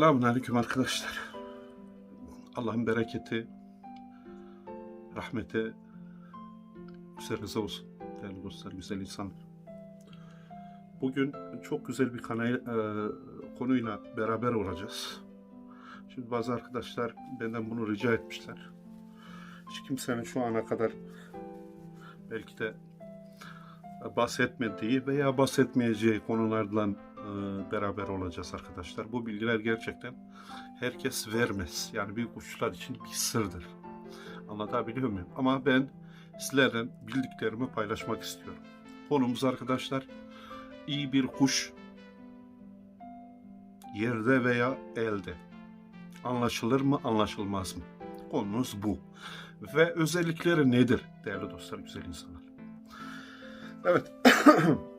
Selamun Aleyküm arkadaşlar. Allah'ın bereketi, rahmeti üzerinize olsun değerli dostlar, güzel insanlar. Bugün çok güzel bir kanay, e, konuyla beraber olacağız. Şimdi bazı arkadaşlar benden bunu rica etmişler. Hiç kimsenin şu ana kadar belki de bahsetmediği veya bahsetmeyeceği konulardan beraber olacağız arkadaşlar. Bu bilgiler gerçekten herkes vermez. Yani büyük kuşlar için bir sırdır. Anlatabiliyor muyum? Ama ben sizlerle bildiklerimi paylaşmak istiyorum. Konumuz arkadaşlar iyi bir kuş yerde veya elde anlaşılır mı anlaşılmaz mı? Konumuz bu. Ve özellikleri nedir değerli dostlar, güzel insanlar? Evet.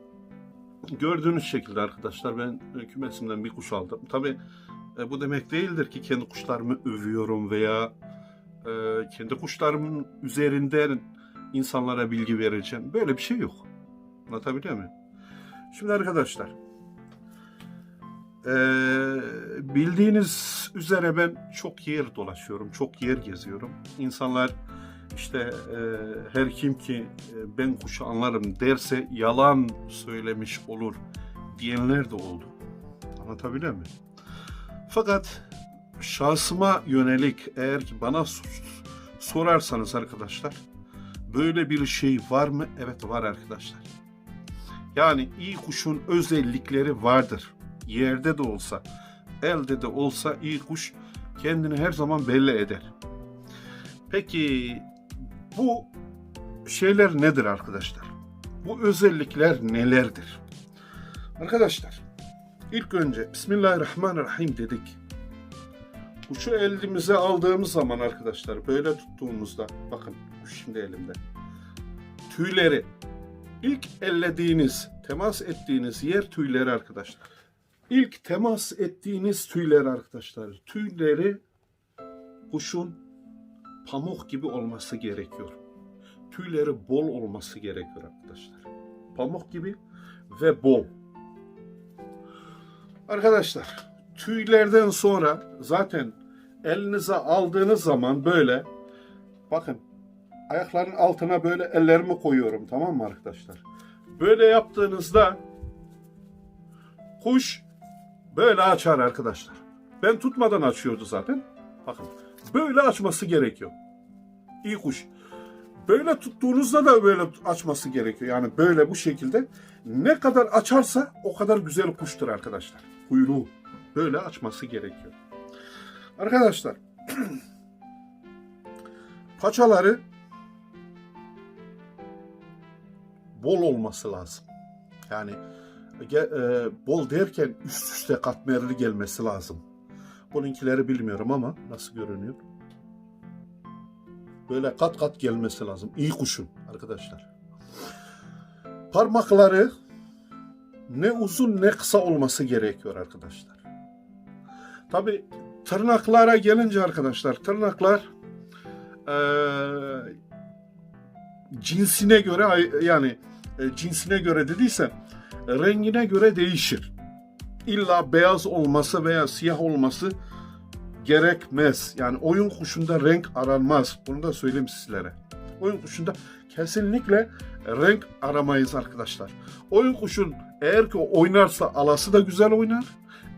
Gördüğünüz şekilde arkadaşlar ben e, kümesimden bir kuş aldım. Tabi bu demek değildir ki kendi kuşlarımı övüyorum veya e, kendi kuşlarımın üzerinden insanlara bilgi vereceğim. Böyle bir şey yok. Anlatabiliyor muyum? Şimdi arkadaşlar e, bildiğiniz üzere ben çok yer dolaşıyorum, çok yer geziyorum. İnsanlar işte e, her kim ki e, ben kuşu anlarım derse yalan söylemiş olur diyenler de oldu. Anlatabiliyor muyum? Fakat şahsıma yönelik eğer ki bana sor- sorarsanız arkadaşlar böyle bir şey var mı? Evet var arkadaşlar. Yani iyi kuşun özellikleri vardır. Yerde de olsa, elde de olsa iyi kuş kendini her zaman belli eder. Peki bu şeyler nedir arkadaşlar? Bu özellikler nelerdir? Arkadaşlar ilk önce Bismillahirrahmanirrahim dedik. Kuşu elimize aldığımız zaman arkadaşlar böyle tuttuğumuzda bakın şimdi elimde. Tüyleri ilk ellediğiniz, temas ettiğiniz yer tüyleri arkadaşlar. İlk temas ettiğiniz tüyler arkadaşlar. Tüyleri kuşun pamuk gibi olması gerekiyor. Tüyleri bol olması gerekiyor arkadaşlar. Pamuk gibi ve bol. Arkadaşlar tüylerden sonra zaten elinize aldığınız zaman böyle bakın ayakların altına böyle ellerimi koyuyorum tamam mı arkadaşlar? Böyle yaptığınızda kuş böyle açar arkadaşlar. Ben tutmadan açıyordu zaten. Bakın böyle açması gerekiyor. İyi kuş. Böyle tuttuğunuzda da böyle açması gerekiyor. Yani böyle bu şekilde ne kadar açarsa o kadar güzel kuştur arkadaşlar. Kuyruğu böyle açması gerekiyor. Arkadaşlar paçaları bol olması lazım. Yani e, bol derken üst üste katmerli gelmesi lazım. Bununkileri bilmiyorum ama nasıl görünüyor? Böyle kat kat gelmesi lazım. İyi kuşun arkadaşlar. Parmakları ne uzun ne kısa olması gerekiyor arkadaşlar. Tabi tırnaklara gelince arkadaşlar tırnaklar eee, cinsine göre yani e, cinsine göre dediyse rengine göre değişir. İlla beyaz olması veya siyah olması gerekmez. Yani oyun kuşunda renk aranmaz. Bunu da söyleyeyim sizlere. Oyun kuşunda kesinlikle renk aramayız arkadaşlar. Oyun kuşun eğer ki oynarsa alası da güzel oynar.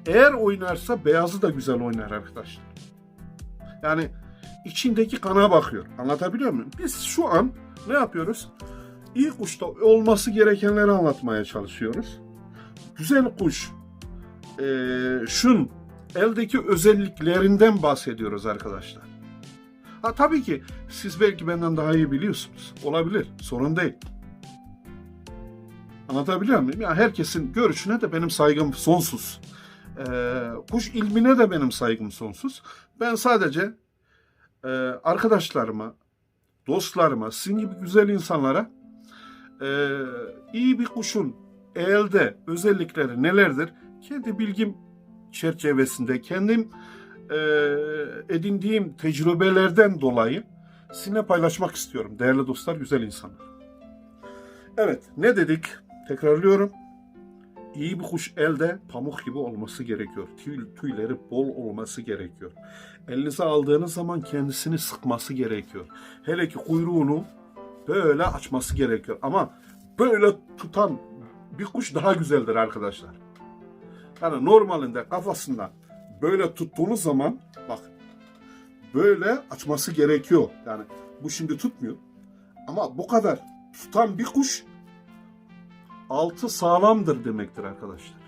Eğer oynarsa beyazı da güzel oynar arkadaşlar. Yani içindeki kana bakıyor. Anlatabiliyor muyum? Biz şu an ne yapıyoruz? İyi kuşta olması gerekenleri anlatmaya çalışıyoruz. Güzel kuş eee şun eldeki özelliklerinden bahsediyoruz arkadaşlar. Ha tabii ki siz belki benden daha iyi biliyorsunuz. Olabilir. Sorun değil. Anlatabiliyor muyum? Ya herkesin görüşüne de benim saygım sonsuz. Ee, kuş ilmine de benim saygım sonsuz. Ben sadece e, arkadaşlarıma, dostlarıma, sizin gibi güzel insanlara e, iyi bir kuşun elde özellikleri nelerdir? Kendi bilgim çerçevesinde kendim e, edindiğim tecrübelerden dolayı sizinle paylaşmak istiyorum değerli dostlar, güzel insanlar. Evet, ne dedik? Tekrarlıyorum. iyi bir kuş elde pamuk gibi olması gerekiyor. Tüy, tüyleri bol olması gerekiyor. Elinize aldığınız zaman kendisini sıkması gerekiyor. Hele ki kuyruğunu böyle açması gerekiyor. Ama böyle tutan bir kuş daha güzeldir arkadaşlar. Yani normalinde kafasında böyle tuttuğunuz zaman bak böyle açması gerekiyor. Yani bu şimdi tutmuyor. Ama bu kadar tutan bir kuş altı sağlamdır demektir arkadaşlar.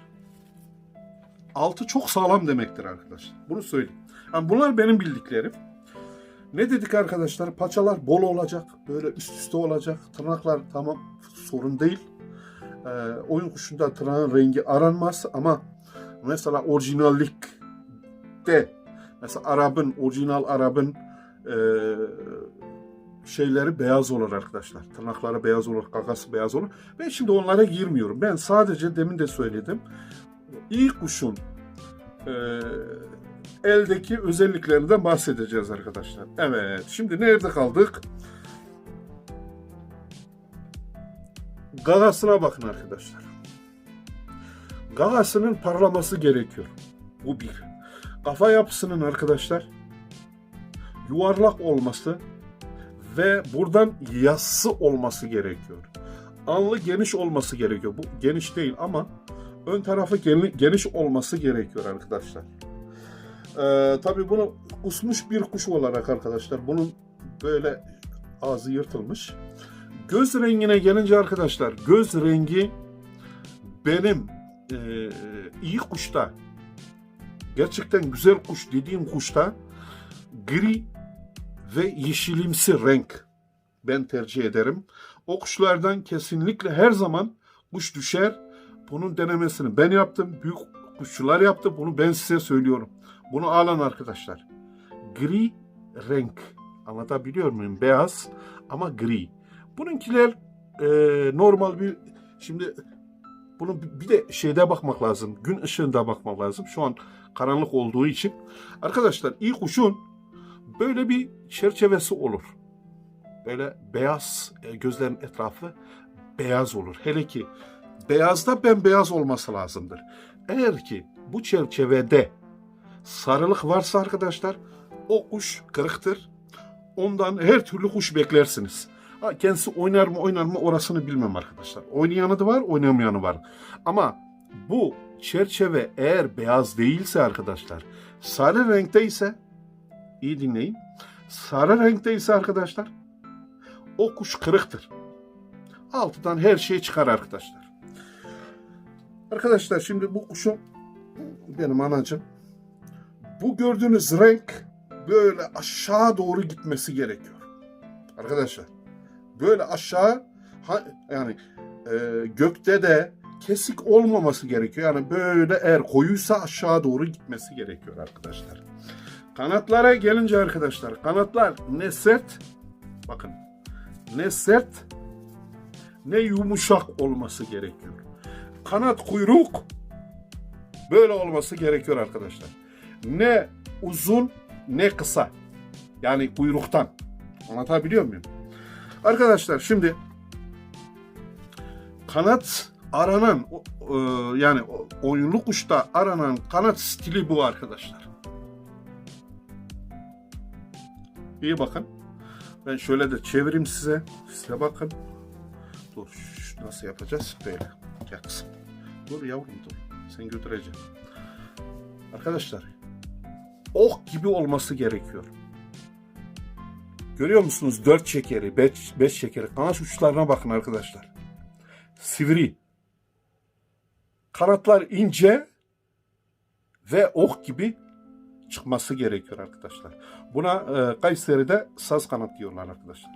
Altı çok sağlam demektir arkadaşlar. Bunu söyleyeyim. Yani bunlar benim bildiklerim. Ne dedik arkadaşlar? Paçalar bol olacak. Böyle üst üste olacak. Tırnaklar tamam sorun değil. Ee, oyun kuşunda tırnağın rengi aranmaz ama mesela orijinallikte mesela Arap'ın, orijinal Arap'ın e, şeyleri beyaz olur arkadaşlar. Tırnakları beyaz olur, kakası beyaz olur. Ben şimdi onlara girmiyorum. Ben sadece demin de söyledim. İyi kuşun e, eldeki özelliklerinden bahsedeceğiz arkadaşlar. Evet, şimdi nerede kaldık? Gagasına bakın arkadaşlar. Gagasının parlaması gerekiyor. Bu bir. Kafa yapısının arkadaşlar yuvarlak olması ve buradan yassı olması gerekiyor. Alnı geniş olması gerekiyor. Bu geniş değil ama ön tarafı geni- geniş olması gerekiyor arkadaşlar. Ee, tabii bunu usmuş bir kuş olarak arkadaşlar bunun böyle ağzı yırtılmış. Göz rengine gelince arkadaşlar göz rengi benim e, iyi kuşta gerçekten güzel kuş dediğim kuşta gri ve yeşilimsi renk ben tercih ederim. O kuşlardan kesinlikle her zaman kuş düşer. Bunun denemesini ben yaptım. Büyük kuşçular yaptı. Bunu ben size söylüyorum. Bunu alın arkadaşlar. Gri renk. Anlatabiliyor muyum? Beyaz ama gri. Bununkiler e, normal bir şimdi bunu bir de şeyde bakmak lazım. Gün ışığında bakmak lazım. Şu an karanlık olduğu için. Arkadaşlar iyi kuşun böyle bir çerçevesi olur. Böyle beyaz e, gözlerin etrafı beyaz olur. Hele ki beyazda bembeyaz olması lazımdır. Eğer ki bu çerçevede sarılık varsa arkadaşlar o kuş kırıktır. Ondan her türlü kuş beklersiniz. Ha, kendisi oynar mı oynar mı orasını bilmem arkadaşlar. Oynayanı da var oynamayanı var. Ama bu çerçeve eğer beyaz değilse arkadaşlar sarı renkte ise iyi dinleyin. Sarı renkte ise arkadaşlar o kuş kırıktır. Altıdan her şey çıkar arkadaşlar. Arkadaşlar şimdi bu kuşun benim anacım bu gördüğünüz renk böyle aşağı doğru gitmesi gerekiyor. Arkadaşlar böyle aşağı yani e, gökte de kesik olmaması gerekiyor. Yani böyle eğer koyuysa aşağı doğru gitmesi gerekiyor arkadaşlar. Kanatlara gelince arkadaşlar kanatlar ne sert bakın ne sert ne yumuşak olması gerekiyor. Kanat kuyruk böyle olması gerekiyor arkadaşlar. Ne uzun ne kısa. Yani kuyruktan. Anlatabiliyor muyum? Arkadaşlar şimdi kanat aranan e, yani oyunlu kuşta aranan kanat stili bu arkadaşlar. İyi bakın. Ben şöyle de çevireyim size. Size bakın. Dur nasıl yapacağız? Böyle. Gel kızım. Dur yavrum dur. Sen götüreceğim. Arkadaşlar ok gibi olması gerekiyor. Görüyor musunuz? Dört şekeri, beş, beş şekeri. Kanat uçlarına bakın arkadaşlar. Sivri. Kanatlar ince ve ok gibi çıkması gerekiyor arkadaşlar. Buna e, Kayseri'de saz kanat diyorlar arkadaşlar.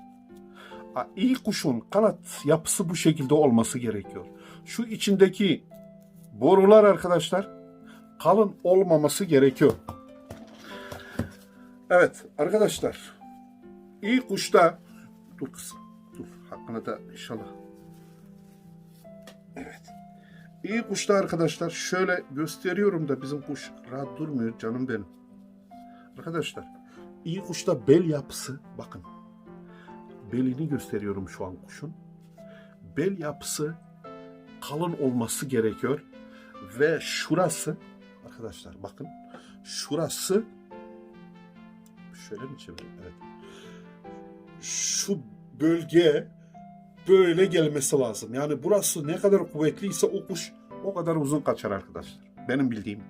Ha, İyi kuşun kanat yapısı bu şekilde olması gerekiyor. Şu içindeki borular arkadaşlar kalın olmaması gerekiyor. Evet arkadaşlar iyi kuşta. Dur kızım dur. Hakkını da inşallah. Evet. İyi kuşta arkadaşlar. Şöyle gösteriyorum da bizim kuş rahat durmuyor canım benim. Arkadaşlar iyi kuşta bel yapısı bakın. Belini gösteriyorum şu an kuşun. Bel yapısı kalın olması gerekiyor. Ve şurası arkadaşlar bakın. Şurası şöyle mi çevireyim? Evet. Şu bölge böyle gelmesi lazım. Yani burası ne kadar kuvvetliyse o kuş o kadar uzun kaçar arkadaşlar. Benim bildiğim.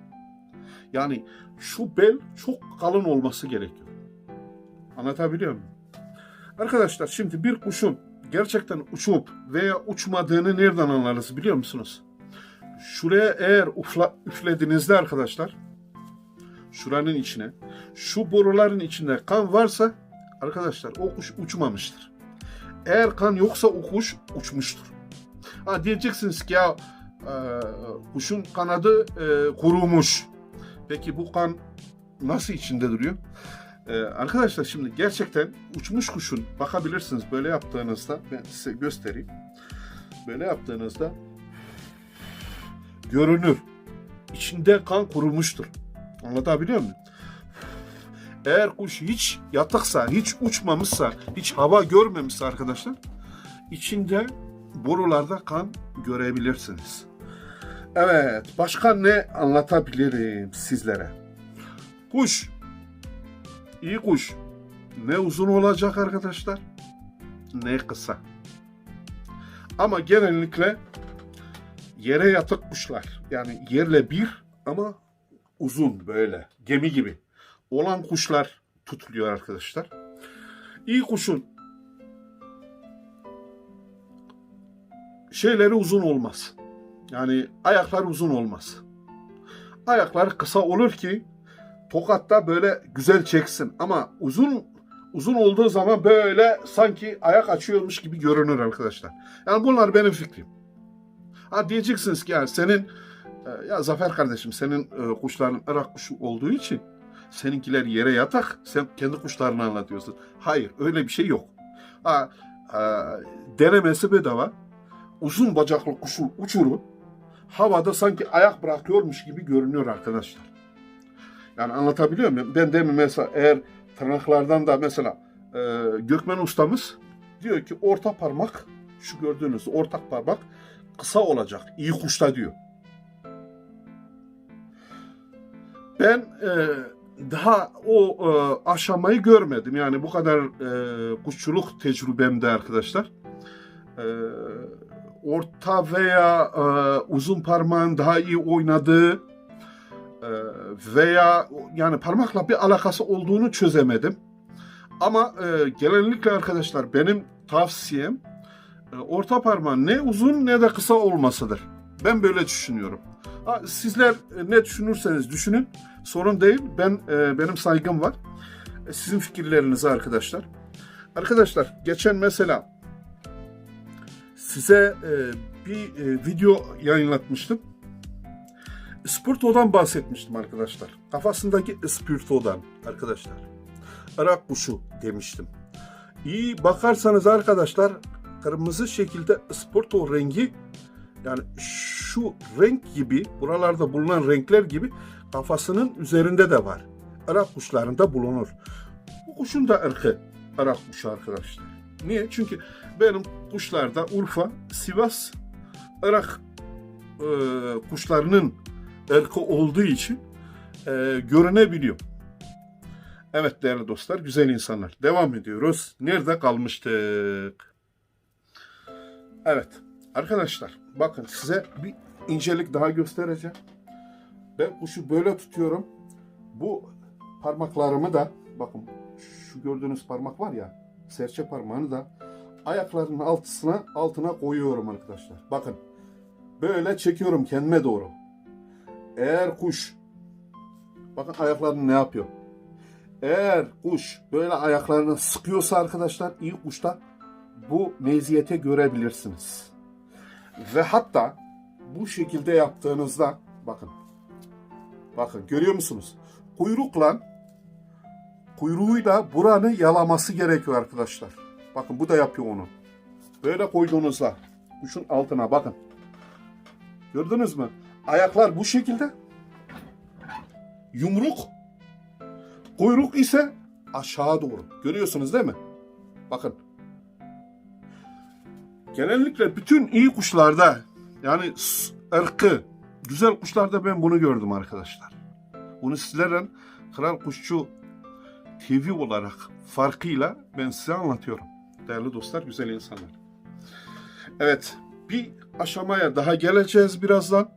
Yani şu bel çok kalın olması gerekiyor. Anlatabiliyor muyum? Arkadaşlar şimdi bir kuşun gerçekten uçup veya uçmadığını nereden anlarız biliyor musunuz? Şuraya eğer ufla, üflediğinizde arkadaşlar şuranın içine şu boruların içinde kan varsa arkadaşlar o kuş uçmamıştır. Eğer kan yoksa o kuş uçmuştur. Ha diyeceksiniz ki ya e, kuşun kanadı e, kurumuş. Peki bu kan nasıl içinde duruyor? Ee, arkadaşlar şimdi gerçekten uçmuş kuşun bakabilirsiniz böyle yaptığınızda ben size göstereyim. Böyle yaptığınızda görünür. İçinde kan kurumuştur. Anlatabiliyor muyum? Eğer kuş hiç yatıksa, hiç uçmamışsa, hiç hava görmemişse arkadaşlar içinde borularda kan görebilirsiniz. Evet, başka ne anlatabilirim sizlere? Kuş İyi kuş ne uzun olacak arkadaşlar ne kısa. Ama genellikle yere yatık kuşlar yani yerle bir ama uzun böyle gemi gibi olan kuşlar tutuluyor arkadaşlar. İyi kuşun şeyleri uzun olmaz. Yani ayaklar uzun olmaz. Ayaklar kısa olur ki tokatta böyle güzel çeksin. Ama uzun uzun olduğu zaman böyle sanki ayak açıyormuş gibi görünür arkadaşlar. Yani bunlar benim fikrim. Ha diyeceksiniz ki yani senin e, ya Zafer kardeşim senin e, kuşların Irak kuşu olduğu için seninkiler yere yatak sen kendi kuşlarını anlatıyorsun. Hayır öyle bir şey yok. Ha, ha, denemesi bedava. Uzun bacaklı kuşu uçurun. Havada sanki ayak bırakıyormuş gibi görünüyor arkadaşlar. Yani anlatabiliyor muyum? Ben demin mesela eğer tırnaklardan da mesela e, Gökmen ustamız diyor ki orta parmak şu gördüğünüz ortak parmak kısa olacak. iyi kuşta diyor. Ben e, daha o e, aşamayı görmedim. Yani bu kadar e, kuşçuluk tecrübemde arkadaşlar. E, orta veya e, uzun parmağın daha iyi oynadığı e, veya yani parmakla bir alakası olduğunu çözemedim. Ama e, genellikle arkadaşlar benim tavsiyem e, orta parmağın ne uzun ne de kısa olmasıdır. Ben böyle düşünüyorum. Sizler e, ne düşünürseniz düşünün. Sorun değil. Ben e, benim saygım var. E, sizin fikirlerinizi arkadaşlar. Arkadaşlar geçen mesela size bir video yayınlatmıştım. Spirto'dan bahsetmiştim arkadaşlar. Kafasındaki Spirto'dan arkadaşlar. Irak kuşu demiştim. İyi bakarsanız arkadaşlar kırmızı şekilde Spirto rengi yani şu renk gibi buralarda bulunan renkler gibi kafasının üzerinde de var. Irak kuşlarında bulunur. Bu kuşun da ırkı Irak kuşu arkadaşlar. Niye? Çünkü benim kuşlarda Urfa, Sivas, Irak e, kuşlarının ırkı olduğu için e, görünebiliyor. Evet değerli dostlar, güzel insanlar. Devam ediyoruz. Nerede kalmıştık? Evet arkadaşlar bakın size bir incelik daha göstereceğim. Ben kuşu böyle tutuyorum. Bu parmaklarımı da bakın şu gördüğünüz parmak var ya serçe parmağını da ayaklarının altısına altına koyuyorum arkadaşlar. Bakın böyle çekiyorum kendime doğru. Eğer kuş bakın ayaklarını ne yapıyor? Eğer kuş böyle ayaklarını sıkıyorsa arkadaşlar iyi kuşta bu meziyete görebilirsiniz. Ve hatta bu şekilde yaptığınızda bakın bakın görüyor musunuz? Kuyrukla kuyruğuyla buranı yalaması gerekiyor arkadaşlar. Bakın bu da yapıyor onu. Böyle koyduğunuzda kuşun altına bakın. Gördünüz mü? Ayaklar bu şekilde. Yumruk. Kuyruk ise aşağı doğru. Görüyorsunuz değil mi? Bakın. Genellikle bütün iyi kuşlarda yani ırkı Güzel kuşlarda ben bunu gördüm arkadaşlar. Bunu sizlerle Kral Kuşçu TV olarak farkıyla ben size anlatıyorum. Değerli dostlar, güzel insanlar. Evet, bir aşamaya daha geleceğiz birazdan.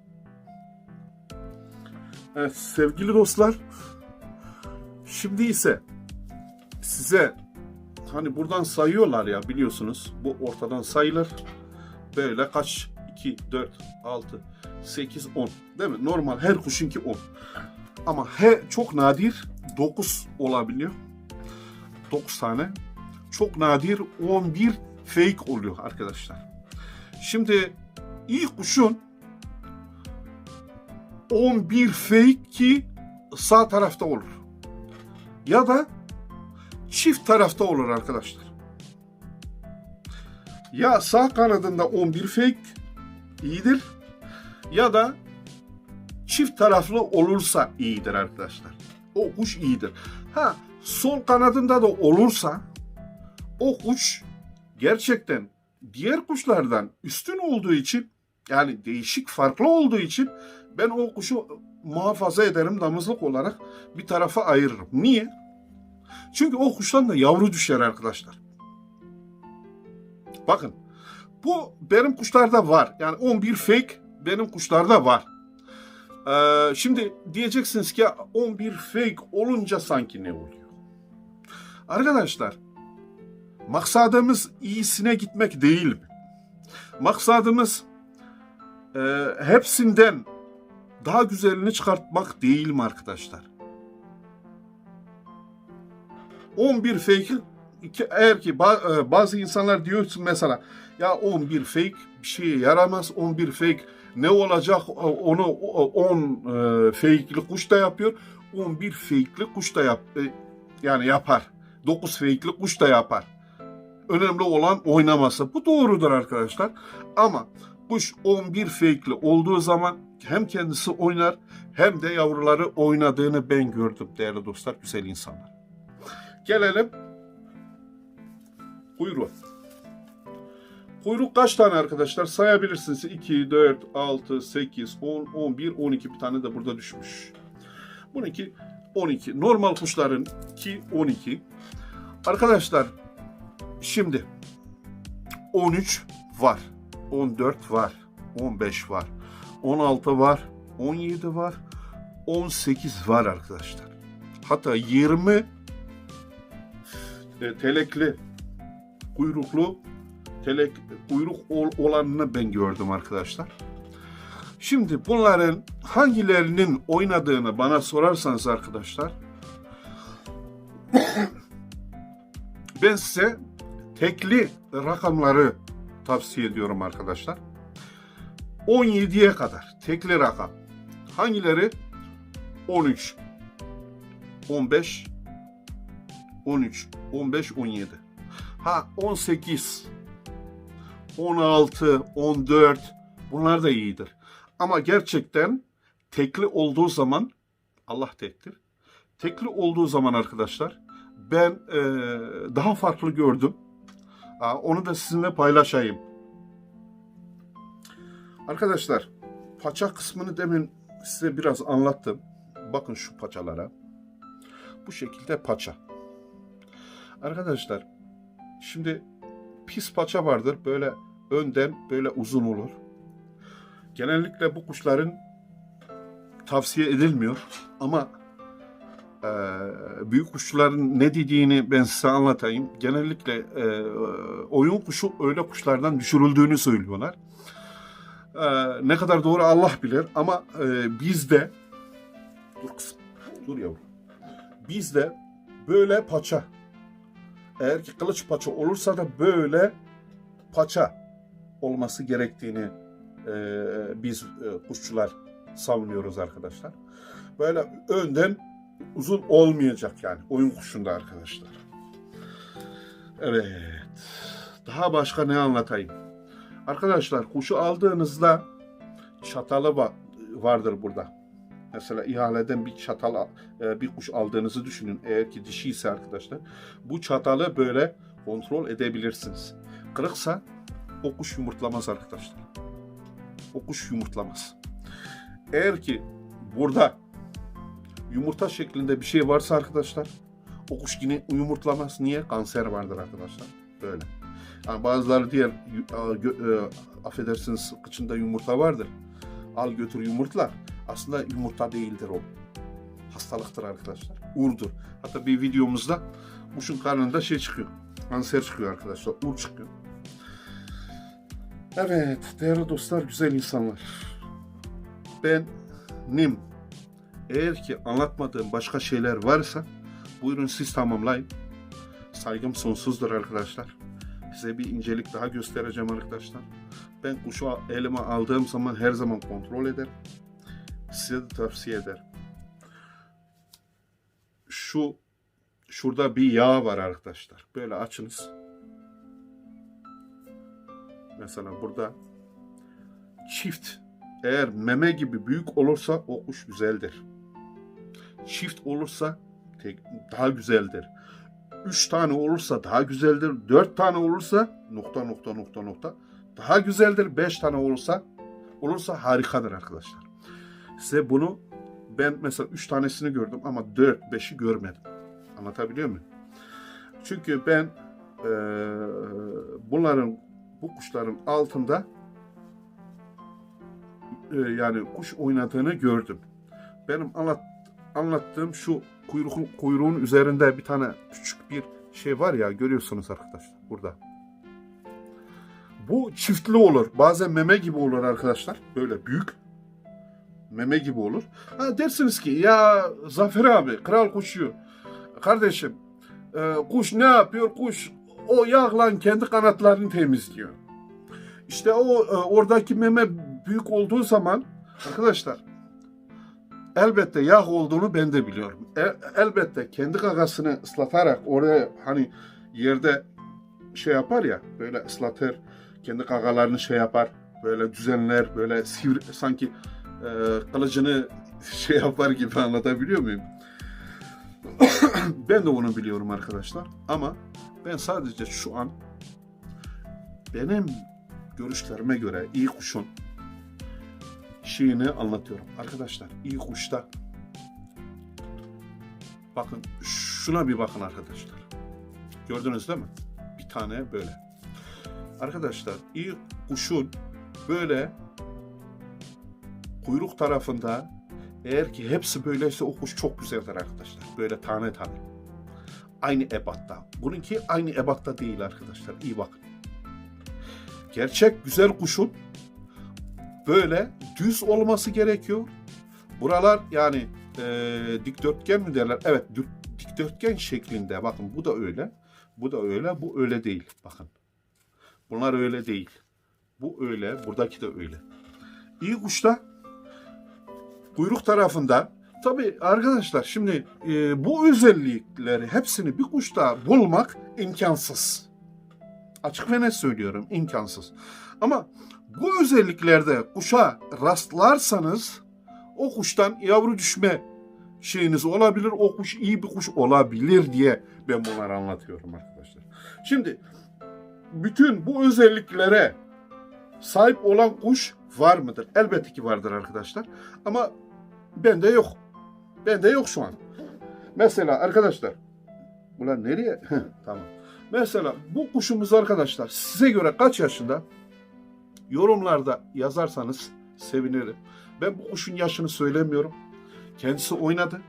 Evet sevgili dostlar, şimdi ise size hani buradan sayıyorlar ya biliyorsunuz bu ortadan sayılır. Böyle kaç? 2, 4, 6, 8, 10 değil mi? Normal her kuşunki 10. Ama he, çok nadir 9 olabiliyor. 9 tane. Çok nadir 11 fake oluyor arkadaşlar. Şimdi iyi kuşun 11 fake ki sağ tarafta olur. Ya da çift tarafta olur arkadaşlar. Ya sağ kanadında 11 fake iyidir ya da çift taraflı olursa iyidir arkadaşlar. O kuş iyidir. Ha sol kanadında da olursa o kuş gerçekten diğer kuşlardan üstün olduğu için yani değişik farklı olduğu için ben o kuşu muhafaza ederim damızlık olarak bir tarafa ayırırım. Niye? Çünkü o kuştan da yavru düşer arkadaşlar. Bakın bu benim kuşlarda var. Yani 11 fake benim kuşlarda var. Ee, şimdi diyeceksiniz ki 11 fake olunca sanki ne oluyor? Arkadaşlar maksadımız iyisine gitmek değil mi? Maksadımız e, hepsinden daha güzelini çıkartmak değil mi arkadaşlar? 11 fake iki, eğer ki e, bazı insanlar diyorsun mesela ya 11 fake bir şeye yaramaz 11 fake ne olacak? Onu o- 10 e, fake'li kuş da yapıyor 11 fake'li kuş da yap e, yani yapar. 9 fake'li kuş da yapar. Önemli olan oynaması. Bu doğrudur arkadaşlar. Ama kuş 11 fake'li olduğu zaman hem kendisi oynar hem de yavruları oynadığını ben gördüm değerli dostlar güzel insanlar gelelim Kuyruğu. Kuyruk kaç tane arkadaşlar? Sayabilirsiniz. 2, 4, 6, 8, 10, 11, 12 bir tane de burada düşmüş. Bununki 12. Normal kuşların ki 12. Arkadaşlar şimdi 13 var. 14 var. 15 var. 16 var. 17 var. 18 var arkadaşlar. Hatta 20 e, telekli kuyruklu telek kuyruk ol, olanını ben gördüm arkadaşlar. Şimdi bunların hangilerinin oynadığını bana sorarsanız arkadaşlar ben size tekli rakamları tavsiye ediyorum arkadaşlar. 17'ye kadar tekli rakam. Hangileri? 13, 15, 13, 15, 17. Ha 18, 16, 14 bunlar da iyidir. Ama gerçekten tekli olduğu zaman Allah tektir. Tekli olduğu zaman arkadaşlar ben e, daha farklı gördüm. Ha, onu da sizinle paylaşayım. Arkadaşlar paça kısmını demin size biraz anlattım. Bakın şu paçalara. Bu şekilde paça. Arkadaşlar Şimdi pis paça vardır. Böyle önden böyle uzun olur. Genellikle bu kuşların tavsiye edilmiyor. Ama e, büyük kuşçuların ne dediğini ben size anlatayım. Genellikle e, oyun kuşu öyle kuşlardan düşürüldüğünü söylüyorlar. E, ne kadar doğru Allah bilir ama e, bizde dur kızım, dur yavrum. Bizde böyle paça eğer ki kılıç paça olursa da böyle paça olması gerektiğini e, biz e, kuşçular savunuyoruz arkadaşlar. Böyle önden uzun olmayacak yani oyun kuşunda arkadaşlar. Evet. Daha başka ne anlatayım? Arkadaşlar kuşu aldığınızda çatalı va- vardır burada. Mesela ihaleden bir çatal, al- e, bir kuş aldığınızı düşünün. Eğer ki dişi ise arkadaşlar. Bu çatalı böyle kontrol edebilirsiniz. Kırıksa o kuş yumurtlamaz arkadaşlar. O kuş yumurtlamaz. Eğer ki burada yumurta şeklinde bir şey varsa arkadaşlar o kuş yine yumurtlamaz. Niye? Kanser vardır arkadaşlar. Böyle. Yani bazıları diğer gö- e, affedersiniz kıçında yumurta vardır. Al götür yumurtlar. Aslında yumurta değildir o. Hastalıktır arkadaşlar. Urdur. Hatta bir videomuzda kuşun karnında şey çıkıyor. Kanser çıkıyor arkadaşlar. Ur çıkıyor. Evet değerli dostlar, güzel insanlar. Ben Nim. Eğer ki anlatmadığım başka şeyler varsa buyurun siz tamamlayın. Saygım sonsuzdur arkadaşlar. Size bir incelik daha göstereceğim arkadaşlar. Ben kuşu elime aldığım zaman her zaman kontrol ederim. Size de tavsiye ederim. Şu şurada bir yağ var arkadaşlar. Böyle açınız. Mesela burada çift eğer meme gibi büyük olursa o kuş güzeldir. Çift olursa tek, daha güzeldir. Üç tane olursa daha güzeldir. Dört tane olursa nokta nokta nokta nokta daha güzeldir. Beş tane olursa olursa harikadır arkadaşlar. Size bunu ben mesela üç tanesini gördüm ama dört beşi görmedim. Anlatabiliyor muyum? Çünkü ben eee, bunların bu kuşların altında e, yani kuş oynadığını gördüm. Benim anlat, anlattığım şu kuyruğun, kuyruğun üzerinde bir tane küçük bir şey var ya görüyorsunuz arkadaşlar burada. Bu çiftli olur. Bazen meme gibi olur arkadaşlar. Böyle büyük. Meme gibi olur. Ha dersiniz ki ya Zafer abi kral kuşuyor. Kardeşim e, kuş ne yapıyor? Kuş o yağla kendi kanatlarını temizliyor. İşte o e, oradaki meme büyük olduğu zaman arkadaşlar elbette yağ olduğunu ben de biliyorum. E- elbette kendi gagasını ıslatarak oraya hani yerde şey yapar ya böyle ıslatır kendi gagalarını şey yapar böyle düzenler böyle sivri sanki e, kılıcını şey yapar gibi anlatabiliyor muyum? ben de bunu biliyorum arkadaşlar ama ben sadece şu an benim görüşlerime göre iyi kuşun şeyini anlatıyorum. Arkadaşlar iyi kuşta bakın şuna bir bakın arkadaşlar. Gördünüz değil mi? Bir tane böyle. Arkadaşlar iyi kuşun böyle kuyruk tarafında eğer ki hepsi böyleyse o kuş çok güzeldir arkadaşlar. Böyle tane tane. Aynı ebatta. Bununki aynı ebatta değil arkadaşlar. İyi bakın. Gerçek güzel kuşun böyle düz olması gerekiyor. Buralar yani e, dikdörtgen mi derler? Evet dikdörtgen şeklinde. Bakın bu da öyle. Bu da öyle. Bu öyle değil. Bakın. Bunlar öyle değil. Bu öyle. Buradaki de öyle. İyi kuşta kuyruk tarafında tabi arkadaşlar şimdi e, bu özellikleri hepsini bir kuşta bulmak imkansız. Açık ve net söylüyorum imkansız. Ama bu özelliklerde kuşa rastlarsanız o kuştan yavru düşme şeyiniz olabilir. O kuş iyi bir kuş olabilir diye ben bunları anlatıyorum arkadaşlar. Şimdi bütün bu özelliklere sahip olan kuş var mıdır? Elbette ki vardır arkadaşlar. Ama bende yok. Bende yok şu an. Mesela arkadaşlar. Ulan nereye? tamam. Mesela bu kuşumuz arkadaşlar size göre kaç yaşında? Yorumlarda yazarsanız sevinirim. Ben bu kuşun yaşını söylemiyorum. Kendisi oynadı.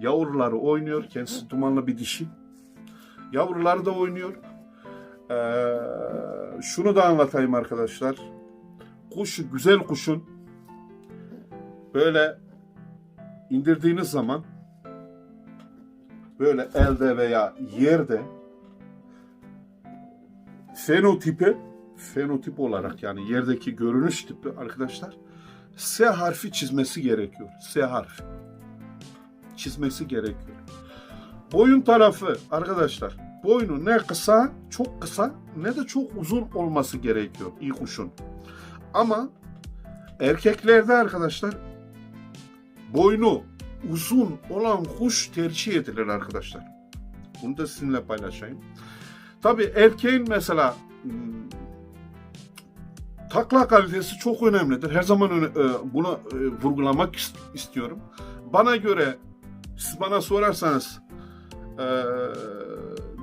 Yavruları oynuyor. Kendisi dumanlı bir dişi. Yavruları da oynuyor. Ee, şunu da anlatayım arkadaşlar. Kuş, güzel kuşun böyle indirdiğiniz zaman böyle elde veya yerde fenotipi fenotip olarak yani yerdeki görünüş tipi arkadaşlar S harfi çizmesi gerekiyor. S harfi. Çizmesi gerekiyor. Boyun tarafı arkadaşlar boynu ne kısa çok kısa ne de çok uzun olması gerekiyor iyi kuşun. Ama erkeklerde arkadaşlar boynu uzun olan kuş tercih edilir arkadaşlar. Bunu da sizinle paylaşayım. Tabii erkeğin mesela hmm, takla kalitesi çok önemlidir. Her zaman e, bunu e, vurgulamak is- istiyorum. Bana göre siz bana sorarsanız e,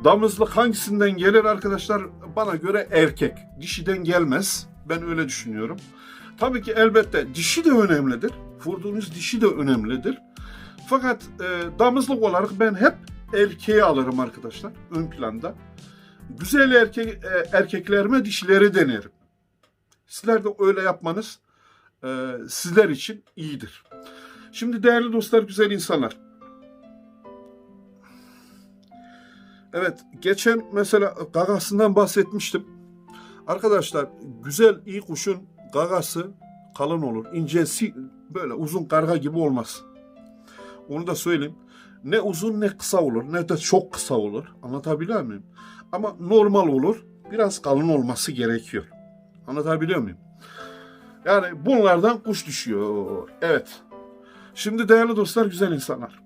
damızlık hangisinden gelir arkadaşlar? Bana göre erkek. Dişiden gelmez. Ben öyle düşünüyorum. Tabii ki elbette dişi de önemlidir. Vurduğunuz dişi de önemlidir. Fakat e, damızlık olarak ben hep erkeği alırım arkadaşlar ön planda. Güzel erkek e, erkeklerime dişileri denerim. Sizler de öyle yapmanız e, sizler için iyidir. Şimdi değerli dostlar, güzel insanlar. Evet, geçen mesela gagasından bahsetmiştim. Arkadaşlar, güzel iyi kuşun gagası kalın olur. İncesi böyle uzun karga gibi olmaz. Onu da söyleyeyim. Ne uzun ne kısa olur ne de çok kısa olur. Anlatabiliyor muyum? Ama normal olur. Biraz kalın olması gerekiyor. Anlatabiliyor muyum? Yani bunlardan kuş düşüyor. Evet. Şimdi değerli dostlar, güzel insanlar.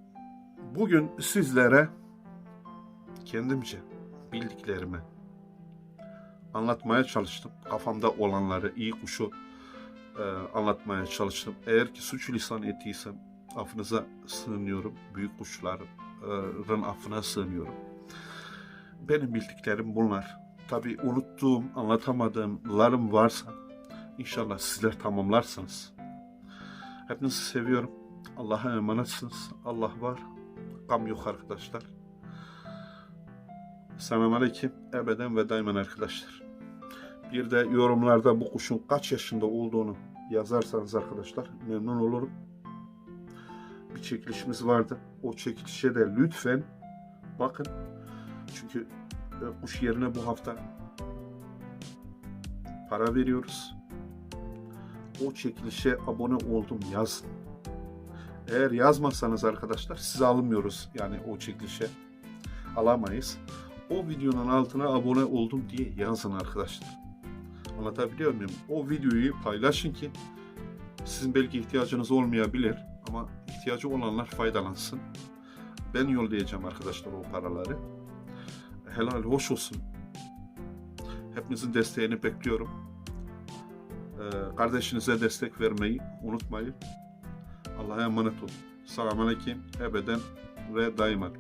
Bugün sizlere kendimce bildiklerimi anlatmaya çalıştım. Kafamda olanları, iyi kuşu e, anlatmaya çalıştım. Eğer ki suç lisan ettiysem affınıza sığınıyorum. Büyük kuşların affına sığınıyorum. Benim bildiklerim bunlar. Tabii unuttuğum, anlatamadığımlarım varsa inşallah sizler tamamlarsınız. Hepinizi seviyorum. Allah'a emanetsiniz. Allah var. Gam yok arkadaşlar. Selamun Aleyküm. Ebeden ve daimen arkadaşlar. Bir de yorumlarda bu kuşun kaç yaşında olduğunu yazarsanız arkadaşlar memnun olurum. Bir çekilişimiz vardı. O çekilişe de lütfen bakın. Çünkü kuş yerine bu hafta para veriyoruz. O çekilişe abone oldum yazın. Eğer yazmazsanız arkadaşlar sizi almıyoruz yani o çekilişe alamayız. O videonun altına abone oldum diye yazın arkadaşlar. Anlatabiliyor muyum? O videoyu paylaşın ki sizin belki ihtiyacınız olmayabilir ama ihtiyacı olanlar faydalansın. Ben yollayacağım arkadaşlar o paraları. Helal hoş olsun. Hepinizin desteğini bekliyorum. Ee, kardeşinize destek vermeyi unutmayın. Allah'a emanet olun. Selamun Aleyküm. Ebeden ve daima.